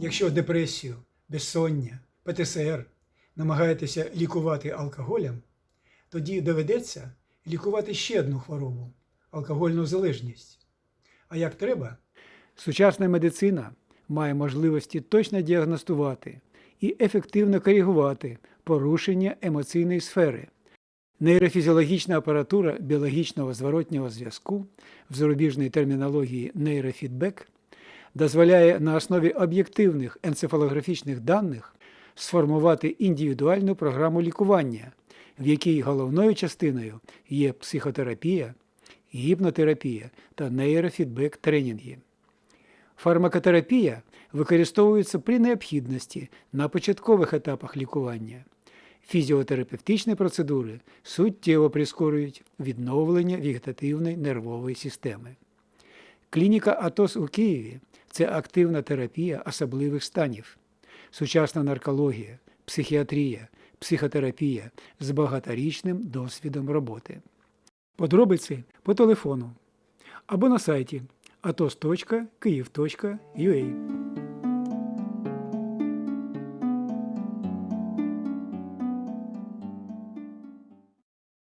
Якщо депресію, безсоння, ПТСР намагаєтеся лікувати алкоголем, тоді доведеться лікувати ще одну хворобу алкогольну залежність. А як треба? Сучасна медицина має можливості точно діагностувати і ефективно коригувати порушення емоційної сфери. Нейрофізіологічна апаратура біологічного зворотнього зв'язку в зарубіжній термінології нейрофідбек дозволяє на основі об'єктивних енцефалографічних даних сформувати індивідуальну програму лікування, в якій головною частиною є психотерапія, гіпнотерапія та нейрофідбек тренінги. Фармакотерапія використовується при необхідності на початкових етапах лікування. Фізіотерапевтичні процедури суттєво прискорюють відновлення вегетативної нервової системи. Клініка АТОС у Києві це активна терапія особливих станів, сучасна наркологія, психіатрія, психотерапія з багаторічним досвідом роботи. Подробиці по телефону або на сайті atos.kyiv.ua.